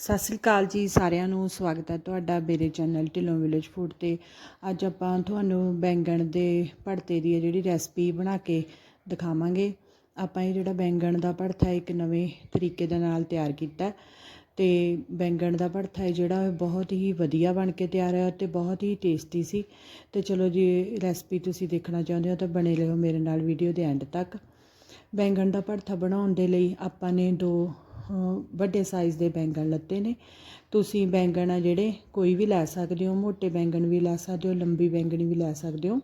ਸਤਿ ਸ੍ਰੀ ਅਕਾਲ ਜੀ, ਸਾਰਿਆਂ ਨੂੰ ਸਵਾਗਤ ਹੈ ਤੁਹਾਡਾ ਮੇਰੇ ਚੈਨਲ ਢਿੱਲੋਂ ਵਿਲੇਜ ਫੂਡ ਤੇ। ਅੱਜ ਆਪਾਂ ਤੁਹਾਨੂੰ ਬੈਂਗਣ ਦੇ ਭੜਤੇ ਦੀ ਹੈ ਜਿਹੜੀ ਰੈਸਪੀ ਬਣਾ ਕੇ ਦਿਖਾਵਾਂਗੇ। ਆਪਾਂ ਇਹ ਜਿਹੜਾ ਬੈਂਗਣ ਦਾ ਭੜਥਾ ਇੱਕ ਨਵੇਂ ਤਰੀਕੇ ਦੇ ਨਾਲ ਤਿਆਰ ਕੀਤਾ ਹੈ ਤੇ ਬੈਂਗਣ ਦਾ ਭੜਥਾ ਹੈ ਜਿਹੜਾ ਬਹੁਤ ਹੀ ਵਧੀਆ ਬਣ ਕੇ ਤਿਆਰ ਹੋਇਆ ਤੇ ਬਹੁਤ ਹੀ ਟੇਸਟੀ ਸੀ। ਤੇ ਚਲੋ ਜੀ ਰੈਸਪੀ ਤੁਸੀਂ ਦੇਖਣਾ ਚਾਹੁੰਦੇ ਹੋ ਤਾਂ ਬਣੇ ਰਹੋ ਮੇਰੇ ਨਾਲ ਵੀਡੀਓ ਦੇ ਐਂਡ ਤੱਕ। ਬੈਂਗਣ ਦਾ ਭੜਥਾ ਬਣਾਉਣ ਦੇ ਲਈ ਆਪਾਂ ਨੇ ਦੋ ਵੱਡੇ ਸਾਈਜ਼ ਦੇ ਬੈਂਗਣ ਲੱਤੇ ਨੇ। ਤੁਸੀਂ ਬੈਂਗਣ ਆ ਜਿਹੜੇ ਕੋਈ ਵੀ ਲੈ ਸਕਦੇ ਹੋ, ਮੋਟੇ ਬੈਂਗਣ ਵੀ ਲੈ ਸਕਦੇ ਹੋ, ਲੰਬੀ ਬੈਂਗਣੀ ਵੀ ਲੈ ਸਕਦੇ ਹੋ।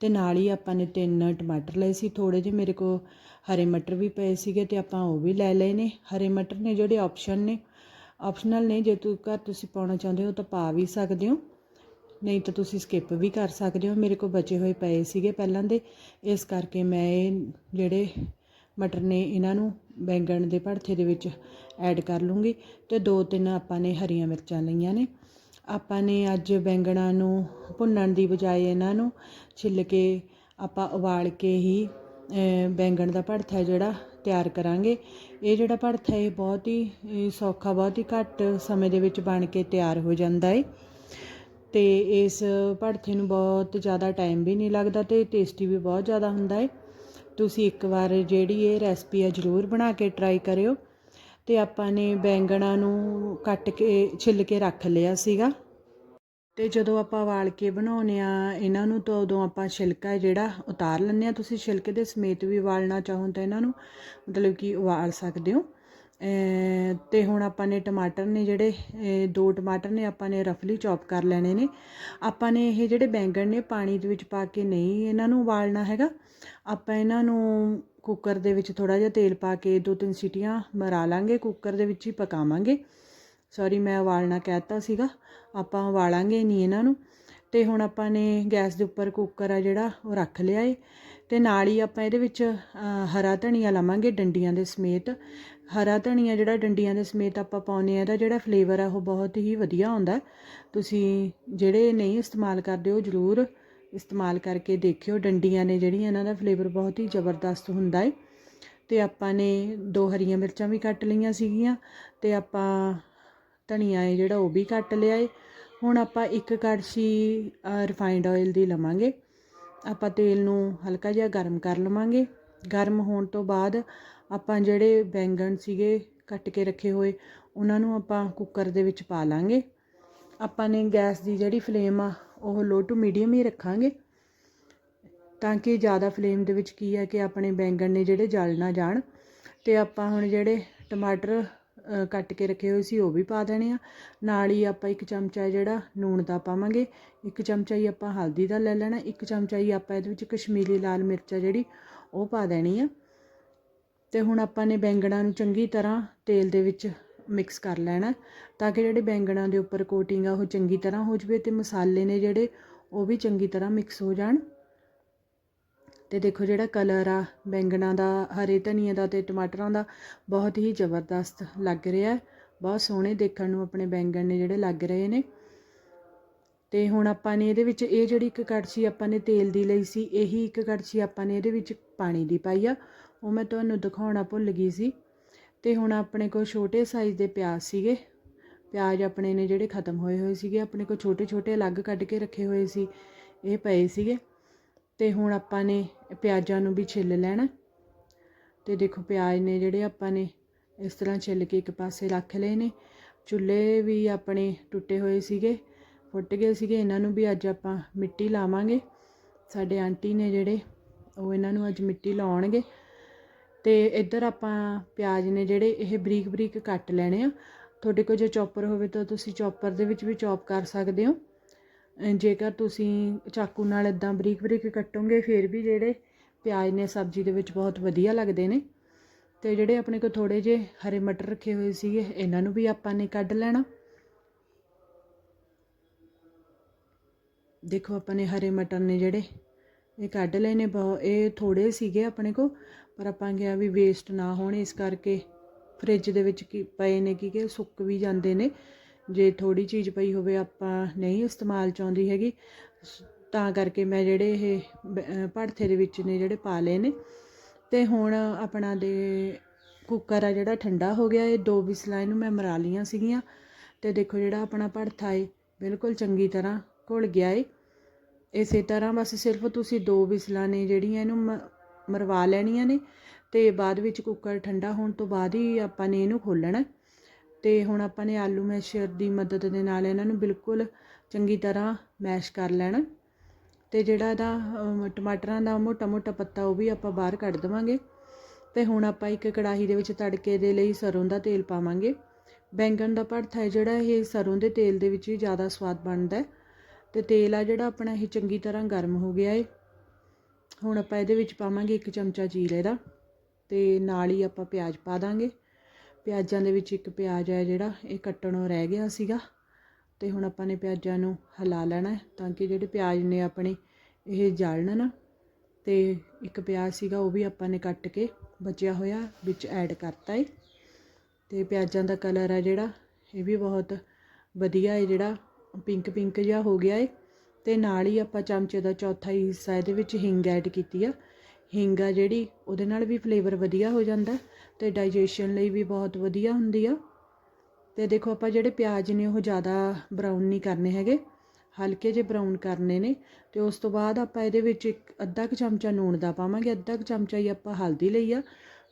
ਤੇ ਨਾਲ ਹੀ ਆਪਾਂ ਨੇ ਤਿੰਨ ਟਮਾਟਰ ਲਏ ਸੀ ਥੋੜੇ ਜਿਹੇ ਮੇਰੇ ਕੋ ਹਰੇ ਮਟਰ ਵੀ ਪਏ ਸੀਗੇ ਤੇ ਆਪਾਂ ਉਹ ਵੀ ਲੈ ਲਏ ਨੇ। ਹਰੇ ਮਟਰ ਨੇ ਜਿਹੜੇ ਆਪਸ਼ਨ ਨੇ ਆਪਸ਼ਨਲ ਨੇ, ਜੇ ਤੂੰ ਘਰ ਤੁਸੀਂ ਪਾਉਣਾ ਚਾਹੁੰਦੇ ਹੋ ਤਾਂ ਪਾ ਵੀ ਸਕਦੇ ਹੋ। ਨਹੀਂ ਤਾਂ ਤੁਸੀਂ ਸਕਿਪ ਵੀ ਕਰ ਸਕਦੇ ਹੋ, ਮੇਰੇ ਕੋਲ ਬਚੇ ਹੋਏ ਪਏ ਸੀਗੇ ਪਹਿਲਾਂ ਦੇ। ਇਸ ਕਰਕੇ ਮੈਂ ਇਹ ਜਿਹੜੇ ਮਟਰ ਨੇ ਇਹਨਾਂ ਨੂੰ ਬੈਂਗਣ ਦੇ ਭੜਥੇ ਦੇ ਵਿੱਚ ਐਡ ਕਰ ਲੂੰਗੀ ਤੇ ਦੋ ਤਿੰਨ ਆਪਾਂ ਨੇ ਹਰੀਆਂ ਮਿਰਚਾਂ ਲਈਆਂ ਨੇ। ਆਪਾਂ ਨੇ ਅੱਜ ਬੈਂਗਣਾਂ ਨੂੰ ਭੁੰਨਣ ਦੀ ਬਜਾਏ ਇਹਨਾਂ ਨੂੰ ਛਿੱਲ ਕੇ ਆਪਾਂ ਉਬਾਲ ਕੇ ਹੀ ਬੈਂਗਣ ਦਾ ਭੜਥਾ ਜਿਹੜਾ ਤਿਆਰ ਕਰਾਂਗੇ। ਇਹ ਜਿਹੜਾ ਭੜਥਾ ਇਹ ਬਹੁਤ ਹੀ ਸੌਖਾ, ਬਹੁਤ ਹੀ ਘੱਟ ਸਮੇਂ ਦੇ ਵਿੱਚ ਬਣ ਕੇ ਤਿਆਰ ਹੋ ਜਾਂਦਾ ਹੈ ਤੇ ਇਸ ਭੜਥੇ ਨੂੰ ਬਹੁਤ ਜ਼ਿਆਦਾ ਟਾਈਮ ਵੀ ਨਹੀਂ ਲੱਗਦਾ ਤੇ ਟੇਸਟੀ ਵੀ ਬਹੁਤ ਜ਼ਿਆਦਾ ਹੁੰਦਾ ਹੈ ਤੁਸੀਂ ਇੱਕ ਵਾਰ ਜਿਹੜੀ ਇਹ ਰੈਸਪੀ ਆ ਜ਼ਰੂਰ ਬਣਾ ਕੇ ਟਰਾਈ ਕਰਿਓ। ਅਤੇ ਆਪਾਂ ਨੇ ਬੈਂਗਣਾ ਨੂੰ ਕੱਟ ਕੇ, ਛਿੱਲ ਕੇ ਰੱਖ ਲਿਆ ਸੀਗਾ। ਤੇ ਜਦੋਂ ਆਪਾਂ ਵਾਲ ਕੇ ਬਣਾਉਨੇ ਆ ਇਹਨਾਂ ਨੂੰ ਤਾਂ ਉਦੋਂ ਆਪਾਂ ਛਿਲਕਾ ਜਿਹੜਾ ਉਤਾਰ ਲੈਂਦੇ ਆ ਤੁਸੀਂ ਛਿਲਕੇ ਦੇ ਸਮੇਤ ਵੀ ਵਾਲਣਾ ਚਾਹੋ ਤਾਂ ਇਹਨਾਂ ਨੂੰ ਮਤਲਬ ਕਿ ਉਬਾਲ ਸਕਦੇ ਹੋ। ਅਤੇ ਹੁਣ ਆਪਾਂ ਨੇ ਟਮਾਟਰ ਨੇ ਜਿਹੜੇ ਦੋ ਟਮਾਟਰ ਨੇ ਆਪਾਂ ਨੇ ਰਫਲੀ ਚੌਪ ਕਰ ਲੈਣੇ ਨੇ। ਆਪਾਂ ਨੇ ਇਹ ਜਿਹੜੇ ਬੈਂਗਣ ਨੇ ਪਾਣੀ ਦੇ ਵਿੱਚ ਪਾ ਕੇ ਨਹੀਂ ਇਹਨਾਂ ਨੂੰ ਉਬਾਲਣਾ ਹੈਗਾ। ਆਪਾਂ ਇਹਨਾਂ ਨੂੰ ਕੁੱਕਰ ਦੇ ਵਿੱਚ ਥੋੜਾ ਜਿਹਾ ਤੇਲ ਪਾ ਕੇ ਦੋ ਤਿੰਨ ਸੀਟੀਆਂ ਮਰਾ ਲਾਂਗੇ, ਕੁੱਕਰ ਦੇ ਵਿੱਚ ਹੀ ਪਕਾਵਾਂਗੇ। ਸੌਰੀ ਮੈਂ ਉਬਾਲਣਾ ਕਹਿਤਾ ਸੀਗਾ। ਆਪਾਂ ਉਬਾਲਾਂਗੇ ਨਹੀਂ ਇਹਨਾਂ ਨੂੰ। ਅਤੇ ਹੁਣ ਆਪਾਂ ਨੇ ਗੈਸ ਦੇ ਉੱਪਰ ਕੁੱਕਰ ਆ ਜਿਹੜਾ, ਉਹ ਰੱਖ ਲਿਆ ਏ। ਅਤੇ ਨਾਲ ਹੀ ਆਪਾਂ ਇਹਦੇ ਵਿੱਚ ਹਰਾ ਧਨੀਆ ਲਾਵਾਂਗੇ ਡੰਡੀਆਂ ਦੇ ਸਮੇਤ। ਹਰਾ ਧਨੀਆ ਜਿਹੜਾ ਡੰਡੀਆਂ ਦੇ ਸਮੇਤ ਆਪਾਂ ਪਾਉਨੇ ਆ ਇਹਦਾ ਜਿਹੜਾ ਫਲੇਵਰ ਆ, ਉਹ ਬਹੁਤ ਹੀ ਵਧੀਆ ਆਉਂਦਾ। ਤੁਸੀਂ ਜਿਹੜੇ ਨਹੀਂ ਇਸਤੇਮਾਲ ਕਰਦੇ, ਉਹ ਜ਼ਰੂਰ ਇਸਤੇਮਾਲ ਕਰਕੇ ਦੇਖਿਓ। ਡੰਡੀਆਂ ਨੇ ਜਿਹੜੀਆਂ ਇਹਨਾਂ ਦਾ ਫਲੇਵਰ ਬਹੁਤ ਹੀ ਜ਼ਬਰਦਸਤ ਹੁੰਦਾ ਹੈ ਤੇ ਆਪਾਂ ਨੇ ਦੋ ਹਰੀਆਂ ਮਿਰਚਾਂ ਵੀ ਕੱਟ ਲਈਆਂ ਸੀਗੀਆਂ, ਤੇ ਆਪਾਂ ਧਨੀਆ ਏ ਜਿਹੜਾ, ਉਹ ਵੀ ਕੱਟ ਲਿਆ ਏ। ਹੁਣ ਆਪਾਂ ਇੱਕ ਕੜਛੀ ਰਿਫਾਈਨਡ ਆਇਲ ਦੀ ਲਵਾਂਗੇ। ਆਪਾਂ ਤੇਲ ਨੂੰ ਹਲਕਾ ਜਿਹਾ ਗਰਮ ਕਰ ਲਵਾਂਗੇ। ਗਰਮ ਹੋਣ ਤੋਂ ਬਾਅਦ ਆਪਾਂ ਜਿਹੜੇ ਬੈਂਗਣ ਸੀਗੇ ਕੱਟ ਕੇ ਰੱਖੇ ਹੋਏ, ਉਹਨਾਂ ਨੂੰ ਆਪਾਂ ਕੁੱਕਰ ਦੇ ਵਿੱਚ ਪਾ ਲਾਂਗੇ। ਆਪਾਂ ਨੇ ਗੈਸ ਦੀ ਜਿਹੜੀ ਫਲੇਮ ਆ, ਉਹ ਲੋ ਟੂ ਮੀਡੀਅਮ ਹੀ ਰੱਖਾਂਗੇ। ਤਾਂ ਕਿ ਜ਼ਿਆਦਾ ਫਲੇਮ ਦੇ ਵਿੱਚ ਕੀ ਹੈ ਕਿ ਆਪਣੇ ਬੈਂਗਣ ਨੇ ਜਿਹੜੇ ਜਲ ਨਾ ਜਾਣ। ਤੇ ਆਪਾਂ ਹੁਣ ਜਿਹੜੇ ਟਮਾਟਰ ਕੱਟ ਕੇ ਰੱਖੇ ਹੋਏ ਸੀ, ਉਹ ਵੀ ਪਾ ਦੇਣੇ ਆ। ਨਾਲ ਹੀ ਆਪਾਂ ਇੱਕ ਚਮਚਾ ਜਿਹੜਾ ਲੂਣ ਦਾ ਪਾਵਾਂਗੇ, ਇੱਕ ਚਮਚਾ ਹੀ ਆਪਾਂ ਹਲਦੀ ਦਾ ਲੈ ਲੈਣਾ, ਇੱਕ ਚਮਚਾ ਹੀ ਆਪਾਂ ਇਹਦੇ ਵਿੱਚ ਕਸ਼ਮੀਰੀ ਲਾਲ ਮਿਰਚ ਆ ਜਿਹੜੀ, ਉਹ ਪਾ ਦੇਣੀ ਆ। ਤੇ ਹੁਣ ਆਪਾਂ ਨੇ ਬੈਂਗਣਾਂ ਨੂੰ ਚੰਗੀ ਤਰ੍ਹਾਂ ਤੇਲ ਦੇ ਵਿੱਚ ਮਿਕਸ ਕਰ ਲੈਣਾ, ਤਾਂ ਕਿ ਜਿਹੜੇ ਬੈਂਗਣਾਂ ਦੇ ਉੱਪਰ ਕੋਟਿੰਗ ਆ, ਉਹ ਚੰਗੀ ਤਰ੍ਹਾਂ ਹੋ ਜਵੇ ਤੇ ਮਸਾਲੇ ਨੇ ਜਿਹੜੇ, ਉਹ ਵੀ ਚੰਗੀ ਤਰ੍ਹਾਂ ਮਿਕਸ ਹੋ ਜਾਣ। ਅਤੇ ਦੇਖੋ ਜਿਹੜਾ ਕਲਰ ਆ, ਬੈਂਗਣਾਂ ਦਾ, ਹਰੇ ਧਨੀਏ ਦਾ ਅਤੇ ਟਮਾਟਰਾਂ ਦਾ, ਬਹੁਤ ਹੀ ਜ਼ਬਰਦਸਤ ਲੱਗ ਰਿਹਾ ਬਹੁਤ ਸੋਹਣੇ ਦੇਖਣ ਨੂੰ ਆਪਣੇ ਬੈਂਗਣ ਨੇ ਜਿਹੜੇ ਲੱਗ ਰਹੇ ਨੇ। ਤੇ ਹੁਣ ਆਪਾਂ ਨੇ ਇਹਦੇ ਵਿੱਚ ਇਹ ਜਿਹੜੀ ਇੱਕ ਕੜਛੀ ਆਪਾਂ ਨੇ ਤੇਲ ਦੀ ਲਈ ਸੀ, ਇਹੀ ਇੱਕ ਕੜਛੀ ਆਪਾਂ ਨੇ ਇਹਦੇ ਵਿੱਚ ਪਾਣੀ ਦੀ ਪਾਈ ਆ। ਉਹ ਮੈਂ ਤੁਹਾਨੂੰ ਦਿਖਾਉਣਾ ਭੁੱਲ ਗਈ ਸੀ। ਤੇ ਹੁਣ ਆਪਣੇ ਕੋਲ ਛੋਟੇ ਸਾਈਜ਼ ਦੇ ਪਿਆਜ਼ ਸੀਗੇ। ਪਿਆਜ਼ ਆਪਣੇ ਨੇ ਜਿਹੜੇ ਖਤਮ ਹੋਏ ਹੋਏ ਸੀਗੇ, ਆਪਣੇ ਕੋਲ ਛੋਟੇ ਛੋਟੇ ਅਲੱਗ ਕੱਢ ਕੇ ਰੱਖੇ ਹੋਏ ਸੀ, ਇਹ ਪਏ ਸੀਗੇ। ਅਤੇ ਹੁਣ ਆਪਾਂ ਨੇ ਪਿਆਜ਼ਾਂ ਨੂੰ ਵੀ ਛਿੱਲ ਲੈਣਾ। ਅਤੇ ਦੇਖੋ ਪਿਆਜ਼ ਨੇ ਜਿਹੜੇ ਆਪਾਂ ਨੇ ਇਸ ਤਰ੍ਹਾਂ ਛਿੱਲ ਕੇ ਇੱਕ ਪਾਸੇ ਰੱਖ ਲਏ ਨੇ। ਚੁੱਲ੍ਹੇ ਵੀ ਆਪਣੇ ਟੁੱਟੇ ਹੋਏ ਸੀਗੇ, ਫੁੱਟ ਗਏ ਸੀਗੇ। ਇਹਨਾਂ ਨੂੰ ਵੀ ਅੱਜ ਆਪਾਂ ਮਿੱਟੀ ਲਾਵਾਂਗੇ। ਸਾਡੇ ਆਂਟੀ ਨੇ ਜਿਹੜੇ, ਉਹ ਇਹਨਾਂ ਨੂੰ ਅੱਜ ਮਿੱਟੀ ਲਾਉਣਗੇ। ਤੇ ਇੱਧਰ ਆਪਾਂ ਪਿਆਜ਼ ਨੇ ਜਿਹੜੇ, ਇਹ ਬਰੀਕ ਬਰੀਕ ਕੱਟ ਲੈਣੇ ਆ। ਤੁਹਾਡੇ ਕੋਲ ਜੇ ਚੌਪਰ ਹੋਵੇ ਤਾਂ ਤੁਸੀਂ ਚੌਪਰ ਦੇ ਵਿੱਚ ਵੀ ਚੌਪ ਕਰ ਸਕਦੇ ਹੋ। ਜੇਕਰ ਤੁਸੀਂ ਚਾਕੂ ਨਾਲ ਇੱਦਾਂ ਬਰੀਕ ਬਰੀਕ ਕੱਟੋਗੇ, ਫਿਰ ਵੀ ਜਿਹੜੇ ਪਿਆਜ਼ ਨੇ ਸਬਜ਼ੀ ਦੇ ਵਿੱਚ ਬਹੁਤ ਵਧੀਆ ਲੱਗਦੇ ਨੇ। ਅਤੇ ਜਿਹੜੇ ਆਪਣੇ ਕੋਲ ਥੋੜ੍ਹੇ ਜਿਹੇ ਹਰੇ ਮਟਰ ਰੱਖੇ ਹੋਏ ਸੀਗੇ, ਇਹਨਾਂ ਨੂੰ ਵੀ ਆਪਾਂ ਨੇ ਕੱਢ ਲੈਣਾ। ਦੇਖੋ, ਆਪਾਂ ਨੇ ਹਰੇ ਮਟਰ ਨੇ ਜਿਹੜੇ ਇਹ ਕੱਢ ਲਏ ਨੇ, ਬਹੁ ਇਹ ਥੋੜੇ ਸੀਗੇ ਆਪਣੇ ਕੋ ਪਰ ਆਪਾਂ ਕਿਹਾ ਵੀ ਵੇਸਟ ਨਾ ਹੋਣ, ਇਸ ਕਰਕੇ ਫ੍ਰਿਜ ਦੇ ਵਿੱਚ ਕੀ ਪਏ ਨੇ ਕਿ ਕਿ ਸੁੱਕ ਵੀ ਜਾਂਦੇ ਨੇ। ਜੇ ਥੋੜੀ ਚੀਜ਼ ਪਈ ਹੋਵੇ ਆਪਾਂ ਨਹੀਂ ਇਸਤੇਮਾਲ ਚਾਹੁੰਦੀ ਹੈਗੀ, ਸ- ਤਾਂ ਕਰਕੇ ਮੈਂ ਜਿਹੜੇ ਇਹ ਬ- ਭੜਥੇ ਦੇ ਵਿੱਚ ਨੇ ਜਿਹੜੇ ਪਾ ਲਏ ਨੇ, ਤੇ ਹੁਣ ਆਪਣਾ ਦੇ ਕੁੱਕਰ ਆ ਜਿਹੜਾ ਠੰਡਾ ਹੋ ਗਿਆ, ਇਹ ਦੋ ਵਿਸਲਾਂ ਇਹਨੂੰ ਮੈਂ ਮਰਾ ਲੀਆਂ ਸੀਗੀਆਂ, ਤੇ ਦੇਖੋ ਜਿਹੜਾ ਆਪਣਾ ਭੜਥਾ ਏ, ਬਿਲਕੁਲ ਚੰਗੀ ਤਰ੍ਹਾਂ ਘੁਲ ਗਿਆ ਏ। ਇਸੇ ਤਰ੍ਹਾਂ ਬਸ ਸਿਰਫ ਤੁਸੀਂ ਦੋ ਵਿਸਲਾਂ ਨੇ ਜਿਹੜੀਆਂ ਇਹਨੂੰ ਮ- ਮਰਵਾ ਲੈਣੀਆਂ ਨੇ, ਤੇ ਬਾਅਦ ਵਿੱਚ ਕੁੱਕਰ ਠੰਡਾ ਹੋਣ ਤੋਂ ਬਾਅਦ ਹੀ ਆਪਾਂ ਨੇ ਇਹਨੂੰ ਖੋਲ੍ਹਣਾ। ਅਤੇ ਹੁਣ ਆਪਾਂ ਨੇ ਆਲੂ ਮੈਸ਼ਰ ਦੀ ਮਦਦ ਦੇ ਨਾਲ ਇਹਨਾਂ ਨੂੰ ਬਿਲਕੁਲ ਚੰਗੀ ਤਰ੍ਹਾਂ ਮੈਸ਼ ਕਰ ਲੈਣਾ। ਅਤੇ ਜਿਹੜਾ ਇਹਦਾ ਟਮਾਟਰਾਂ ਦਾ ਮੋਟਾ ਮੋਟਾ ਪੱਤਾ ਉਹ ਵੀ ਆਪਾਂ ਬਾਹਰ ਕੱਢ ਦੇਵਾਂਗੇ। ਅਤੇ ਹੁਣ ਆਪਾਂ ਇੱਕ ਕੜਾਹੀ ਦੇ ਵਿੱਚ ਤੜਕੇ ਦੇ ਲਈ ਸਰੋਂ ਦਾ ਤੇਲ ਪਾਵਾਂਗੇ। ਬੈਂਗਣ ਦਾ ਭੜਥਾ ਹੈ ਜਿਹੜਾ ਇਹ ਸਰੋਂ ਦੇ ਤੇਲ ਦੇ ਵਿੱਚ ਹੀ ਜ਼ਿਆਦਾ ਸਵਾਦ ਬਣਦਾ ਹੈ। ਤੇ ਤੇਲ ਆ ਜਿਹੜਾ ਆਪਣਾ ਇਹ ਚੰਗੀ ਤਰ੍ਹਾਂ ਗਰਮ ਹੋ ਗਿਆ ਏ। ਹੁਣ ਆਪਾਂ ਇਹਦੇ ਵਿੱਚ ਪਾਵਾਂਗੇ ਇੱਕ ਚਮਚਾ ਜੀਰੇ ਦਾ ਤੇ ਨਾਲ ਹੀ ਆਪਾਂ ਪਿਆਜ਼ ਪਾ ਦਾਂਗੇ। ਪਿਆਜ਼ਾਂ ਦੇ ਵਿੱਚ ਇੱਕ ਪਿਆਜ਼ ਹੈ ਜਿਹੜਾ, ਇਹ ਕੱਟਣੋਂ ਰਹਿ ਗਿਆ ਸੀਗਾ ਤੇ ਹੁਣ ਆਪਾਂ ਨੇ ਪਿਆਜ਼ਾਂ ਨੂੰ ਹਿਲਾ ਲੈਣਾ ਤਾਂ ਕਿ ਜਿਹੜੇ ਪਿਆਜ਼ ਨੇ ਆਪਣੇ ਇਹ ਜਲਣ ਨਾ, ਤੇ ਇੱਕ ਪਿਆਜ਼ ਸੀਗਾ ਉਹ ਵੀ ਆਪਾਂ ਨੇ ਕੱਟ ਕੇ ਬਚਿਆ ਹੋਇਆ ਵਿੱਚ ਐਡ ਕਰਤਾ ਏ। ਤੇ ਪਿਆਜ਼ਾਂ ਦਾ ਕਲਰ ਆ ਜਿਹੜਾ, ਇਹ ਵੀ ਬਹੁਤ ਵਧੀਆ ਹੈ ਜਿਹੜਾ, ਪਿੰਕ ਪਿੰਕ ਜਿਹਾ ਹੋ ਗਿਆ ਏ। ਤੇ ਨਾਲ ਹੀ ਆਪਾਂ ਚਮਚੇ ਦਾ ਚੌਥਾ ਹੀ ਹਿੱਸਾ ਇਹਦੇ ਵਿੱਚ ਹਿੰਗ ਐਡ ਕੀਤੀ ਆ। ਹਿੰਗ ਆ ਜਿਹੜੀ, ਉਹਦੇ ਨਾਲ ਵੀ ਫਲੇਵਰ ਵਧੀਆ ਹੋ ਜਾਂਦਾ। ਅਤੇ ਡਾਈਜੈਸ਼ਨ ਲਈ ਵੀ ਬਹੁਤ ਵਧੀਆ ਹੁੰਦੀ ਆ। ਅਤੇ ਦੇਖੋ ਆਪਾਂ ਜਿਹੜੇ ਪਿਆਜ਼ ਨੇ ਉਹ ਜ਼ਿਆਦਾ ਬਰਾਊਨ ਨਹੀਂ ਕਰਨੇ ਹੈਗੇ। ਹਲਕੇ ਜਿਹੇ ਬਰਾਊਨ ਕਰਨੇ ਨੇ ਅਤੇ ਉਸ ਤੋਂ ਬਾਅਦ ਆਪਾਂ ਇਹਦੇ ਵਿੱਚ ਇੱਕ ਅੱਧਾ ਕੁ ਚਮਚਾ ਨੂਣ ਦਾ ਪਾਵਾਂਗੇ, ਅੱਧਾ ਕੁ ਚਮਚਾ ਹੀ ਆਪਾਂ ਹਲਦੀ ਲਈ ਆ।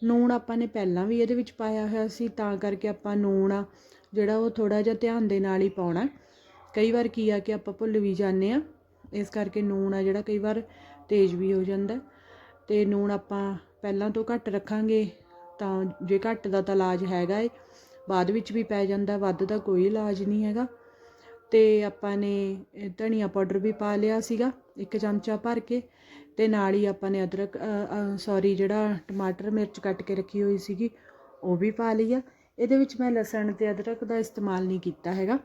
ਨੂਣ ਆਪਾਂ ਨੇ ਪਹਿਲਾਂ ਵੀ ਇਹਦੇ ਵਿੱਚ ਪਾਇਆ ਹੋਇਆ ਸੀ, ਤਾਂ ਕਰਕੇ ਆਪਾਂ ਨੂਣ ਆ ਜਿਹੜਾ ਉਹ ਥੋੜਾ ਜਿਹਾ ਧਿਆਨ ਦੇ ਨਾਲ ਹੀ ਪਾਉਣਾ। ਕਈ ਵਾਰ ਕੀ ਆ ਕਿ ਆਪਾਂ ਭੁੱਲ ਵੀ ਜਾਂਦੇ ਆ, ਇਸ ਕਰਕੇ ਨੂਣ ਆ ਜਿਹੜਾ ਕਈ ਵਾਰ ਤੇਜ਼ ਵੀ ਹੋ ਜਾਂਦਾ। ਤੇ ਨੂਣ ਆਪਾਂ ਪਹਿਲਾਂ ਤੋਂ ਘੱਟ ਰੱਖਾਂਗੇ ਤਾਂ ਜੇ ਘੱਟ ਦਾ ਤਾਂ ਇਲਾਜ ਹੈਗਾ ਏ, ਬਾਅਦ ਵਿੱਚ ਵੀ ਪੈ ਜਾਂਦਾ, ਵੱਧ ਦਾ ਕੋਈ ਇਲਾਜ ਨਹੀਂ ਹੈਗਾ। ਤੇ ਆਪਾਂ ਨੇ ਧਨੀਆ ਪਾਊਡਰ ਵੀ ਪਾ ਲਿਆ ਸੀਗਾ, ਇੱਕ ਚਮਚਾ ਭਰ ਕੇ। ਤੇ ਨਾਲ ਹੀ ਆਪਾਂ ਨੇ ਅਦਰਕ ਸੌਰੀ ਜਿਹੜਾ ਟਮਾਟਰ, ਮਿਰਚ ਕੱਟ ਕੇ ਰੱਖੀ ਹੋਈ ਸੀਗੀ, ਉਹ ਵੀ ਪਾ ਲਈ ਆ। ਇਹਦੇ ਵਿੱਚ ਮੈਂ ਲਸਣ ਤੇ ਅਦਰਕ ਦਾ ਇਸਤੇਮਾਲ ਨਹੀਂ ਕੀਤਾ ਹੈਗਾ।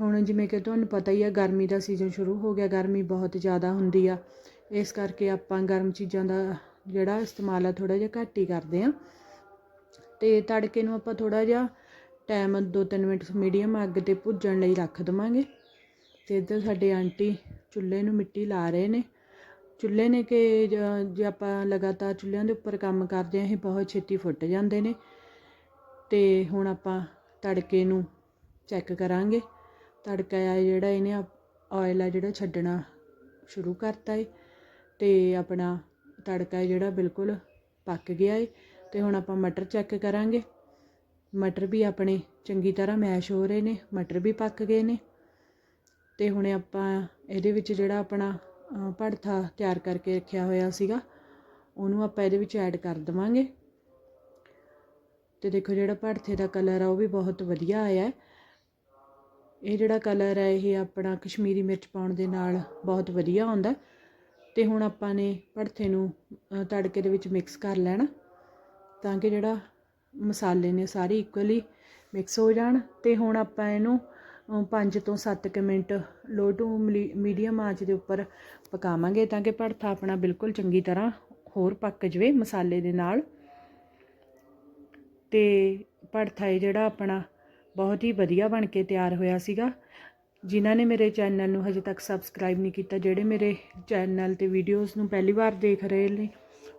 ਹੁਣ ਜਿਵੇਂ ਕਿ ਤੁਹਾਨੂੰ ਪਤਾ ਹੀ ਆ, ਗਰਮੀ ਦਾ ਸੀਜ਼ਨ ਸ਼ੁਰੂ ਹੋ ਗਿਆ, ਗਰਮੀ ਬਹੁਤ ਜ਼ਿਆਦਾ ਹੁੰਦੀ ਆ। ਇਸ ਕਰਕੇ ਆਪਾਂ ਗਰਮ ਚੀਜ਼ਾਂ ਦਾ ਜਿਹੜਾ ਇਸਤੇਮਾਲ ਆ ਥੋੜਾ ਜਿਹਾ ਘੱਟ ਹੀ ਕਰਦੇ ਆ। ਅਤੇ ਤੜਕੇ ਨੂੰ ਆਪਾਂ ਥੋੜ੍ਹਾ ਜਿਹਾ ਟਾਈਮ 2-3 ਮਿੰਟ ਮੀਡੀਅਮ ਅੱਗ ਤੇ ਭੁੱਜਣ ਲਈ ਰੱਖ ਦੇਵਾਂਗੇ। ਅਤੇ ਇੱਧਰ ਸਾਡੇ ਆਂਟੀ ਚੁੱਲ੍ਹੇ ਨੂੰ ਮਿੱਟੀ ਲਾ ਰਹੇ ਨੇ। ਚੁੱਲ੍ਹੇ ਨੇ ਕਿ ਜ- ਜੇ ਆਪਾਂ ਲਗਾਤਾਰ ਚੁੱਲ੍ਹਿਆਂ ਦੇ ਉੱਪਰ ਕੰਮ ਕਰਦੇ ਹਾਂ, ਇਹ ਬਹੁਤ ਛੇਤੀ ਫੁੱਟ ਜਾਂਦੇ ਨੇ। ਅਤੇ ਹੁਣ ਆਪਾਂ ਤੜਕੇ ਨੂੰ ਚੈੱਕ ਕਰਾਂਗੇ। ਤੜਕਾ ਆ ਜਿਹੜਾ ਇਹਨੇ ਆਇਲ ਆ ਜਿਹੜਾ ਛੱਡਣਾ ਸ਼ੁਰੂ ਕਰਤਾ ਏ। ਅਤੇ ਆਪਣਾ ਤੜਕਾ ਜਿਹੜਾ ਬਿਲਕੁਲ ਪੱਕ ਗਿਆ ਏ। ਤੇ ਹੁਣ ਆਪਾਂ ਮਟਰ ਚੈੱਕ ਕਰਾਂਗੇ। ਮਟਰ ਵੀ ਆਪਣੇ ਚੰਗੀ ਤਰ੍ਹਾਂ ਮੈਸ਼ ਹੋ ਰਹੇ ਨੇ, ਮਟਰ ਵੀ ਪੱਕ ਗਏ ਨੇ। ਤੇ ਹੁਣ ਆਪਾਂ ਇਹਦੇ ਵਿੱਚ ਜਿਹੜਾ ਆਪਣਾ ਭੜਥਾ ਤਿਆਰ ਕਰਕੇ ਰੱਖਿਆ ਹੋਇਆ ਸੀਗਾ, ਉਹਨੂੰ ਆਪਾਂ ਇਹਦੇ ਵਿੱਚ ਐਡ ਕਰ ਦਵਾਂਗੇ। ਤੇ ਦੇਖੋ ਜਿਹੜਾ ਭੜਥੇ ਦਾ ਕਲਰ ਆ, ਉਹ ਵੀ ਬਹੁਤ ਵਧੀਆ ਆਇਆ ਇਹ ਜਿਹੜਾ ਕਲਰ ਹੈ, ਇਹ ਆਪਣਾ ਕਸ਼ਮੀਰੀ ਮਿਰਚ ਪਾਉਣ ਦੇ ਨਾਲ ਬਹੁਤ ਵਧੀਆ ਆਉਂਦਾ ਤੇ ਹੁਣ ਆਪਾਂ ਨੇ ਭੜਥੇ ਨੂੰ ਤੜਕੇ ਦੇ ਵਿੱਚ ਮਿਕਸ ਕਰ ਲੈਣਾ। ਤਾਂ ਕਿ ਜਿਹੜਾ ਮਸਾਲੇ ਨੇ ਸਾਰੇ ਇਕੁਅਲੀ ਮਿਕਸ ਹੋ ਜਾਣ ਅਤੇ ਹੁਣ ਆਪਾਂ ਇਹਨੂੰ ਪੰਜ ਤੋਂ ਸੱਤ ਕੁ ਮਿੰਟ ਲੋ ਟੂ ਮੀਡੀਅਮ ਆਂਚ ਦੇ ਉੱਪਰ ਪਕਾਵਾਂਗੇ ਤਾਂ ਕਿ ਭੜਥਾ ਆਪਣਾ ਬਿਲਕੁਲ ਚੰਗੀ ਤਰ੍ਹਾਂ ਹੋਰ ਪੱਕ ਜਵੇ ਮਸਾਲੇ ਦੇ ਨਾਲ। ਤੇ ਭੜਥਾ ਇਹ ਜਿਹੜਾ ਆਪਣਾ ਬਹੁਤ ਹੀ ਵਧੀਆ ਬਣ ਕੇ ਤਿਆਰ ਹੋਇਆ ਸੀਗਾ। ਜਿਨ੍ਹਾਂ ਨੇ ਮੇਰੇ ਚੈਨਲ ਨੂੰ ਹਜੇ ਤੱਕ ਸਬਸਕ੍ਰਾਈਬ ਨਹੀਂ ਕੀਤਾ, ਜਿਹੜੇ ਮੇਰੇ ਚੈਨਲ ਤੇ ਵੀਡੀਓਜ਼ ਨੂੰ ਪਹਿਲੀ ਵਾਰ ਦੇਖ ਰਹੇ ਨੇ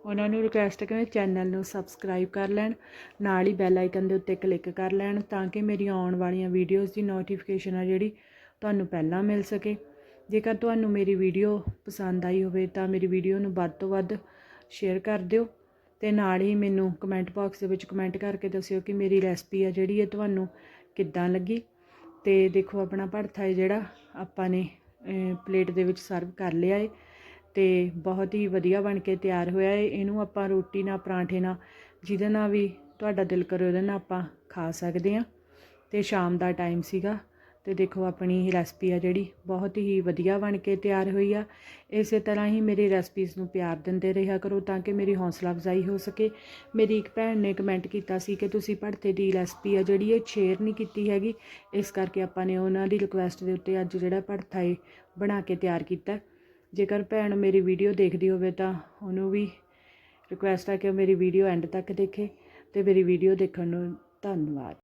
ਉਹਨਾਂ ਨੂੰ ਰਿਕੁਐਸਟ ਹੈ ਕਿ ਚੈਨਲ ਨੂੰ ਸਬਸਕ੍ਰਾਈਬ ਕਰ ਲੈਣ, ਨਾਲ ਹੀ ਬੈਲ ਆਈਕਨ ਦੇ ਉੱਤੇ ਕਲਿੱਕ ਕਰ ਲੈਣ ਤਾਂ ਕਿ ਮੇਰੀ ਆਉਣ ਵਾਲੀਆਂ ਵੀਡੀਓਜ਼ ਦੀ ਨੋਟੀਫਿਕੇਸ਼ਨ ਆ ਜਿਹੜੀ ਤੁਹਾਨੂੰ ਪਹਿਲਾਂ ਮਿਲ ਸਕੇ। ਜੇਕਰ ਤੁਹਾਨੂੰ ਮੇਰੀ ਵੀਡੀਓ ਪਸੰਦ ਆਈ ਹੋਵੇ ਤਾਂ ਮੇਰੀ ਵੀਡੀਓ ਨੂੰ ਵੱਧ ਤੋਂ ਵੱਧ ਸ਼ੇਅਰ ਕਰ ਦਿਓ ਤੇ ਨਾਲ ਹੀ ਮੈਨੂੰ ਕਮੈਂਟ ਬਾਕਸ ਦੇ ਵਿੱਚ ਕਮੈਂਟ ਕਰਕੇ ਦੱਸਿਓ ਕਿ ਮੇਰੀ ਰੈਸਪੀ ਆ ਜਿਹੜੀ ਇਹ ਤੁਹਾਨੂੰ ਕਿੱਦਾਂ ਲੱਗੀ। ਤੇ ਦੇਖੋ ਆਪਣਾ ਭੜਥਾ ਹੈ ਜਿਹੜਾ ਆਪਾਂ ਨੇ ਪਲੇਟ ਦੇ ਵਿੱਚ ਸਰਵ ਕਰ ਲਿਆ ਏ। ਅਤੇ ਬਹੁਤ ਹੀ ਵਧੀਆ ਬਣ ਕੇ ਤਿਆਰ ਹੋਇਆ ਏ। ਇਹਨੂੰ ਆਪਾਂ ਰੋਟੀ ਨਾਲ, ਪਰਾਂਠੇ ਨਾਲ, ਜਿਹਦੇ ਨਾਲ ਵੀ ਤੁਹਾਡਾ ਦਿਲ ਕਰੇ ਉਹਦੇ ਨਾਲ ਆਪਾਂ ਖਾ ਸਕਦੇ ਹਾਂ। ਅਤੇ ਸ਼ਾਮ ਦਾ ਟਾਈਮ ਸੀਗਾ ਅਤੇ ਦੇਖੋ ਆਪਣੀ ਰੈਸਪੀ ਆ ਜਿਹੜੀ, ਬਹੁਤ ਹੀ ਵਧੀਆ ਬਣ ਕੇ ਤਿਆਰ ਹੋਈ ਆ। ਇਸੇ ਤਰ੍ਹਾਂ ਹੀ ਮੇਰੀ ਰੈਸਪੀਜ਼ ਨੂੰ ਪਿਆਰ ਦਿੰਦੇ ਰਿਹਾ ਕਰੋ ਤਾਂ ਕਿ ਮੇਰੀ ਹੌਸਲਾ ਅਫਜ਼ਾਈ ਹੋ ਸਕੇ। ਮੇਰੀ ਇੱਕ ਭੈਣ ਨੇ ਕਮੈਂਟ ਕੀਤਾ ਸੀ ਕਿ ਤੁਸੀਂ ਭੜਥੇ ਦੀ ਰੈਸਪੀ ਆ ਜਿਹੜੀ ਇਹ ਸ਼ੇਅਰ ਨਹੀਂ ਕੀਤੀ ਹੈਗੀ, ਇਸ ਕਰਕੇ ਆਪਾਂ ਨੇ ਉਹਨਾਂ ਦੀ ਰਿਕੁਐਸਟ ਦੇ ਉੱਤੇ ਅੱਜ ਜਿਹੜਾ ਭੜਥਾ ਏ ਬਣਾ ਕੇ ਤਿਆਰ ਕੀਤਾ। ਜੇਕਰ ਭੈਣ ਮੇਰੀ ਵੀਡੀਓ ਦੇਖਦੀ ਹੋਵੇ ਤਾਂ ਉਹਨੂੰ ਵੀ ਰਿਕੁਐਸਟ ਹੈ ਕਿ ਉਹ ਮੇਰੀ ਵੀਡੀਓ ਐਂਡ ਤੱਕ ਦੇਖੇ ਅਤੇ ਮੇਰੀ ਵੀਡੀਓ ਦੇਖਣ ਨੂੰ ਧੰਨਵਾਦ।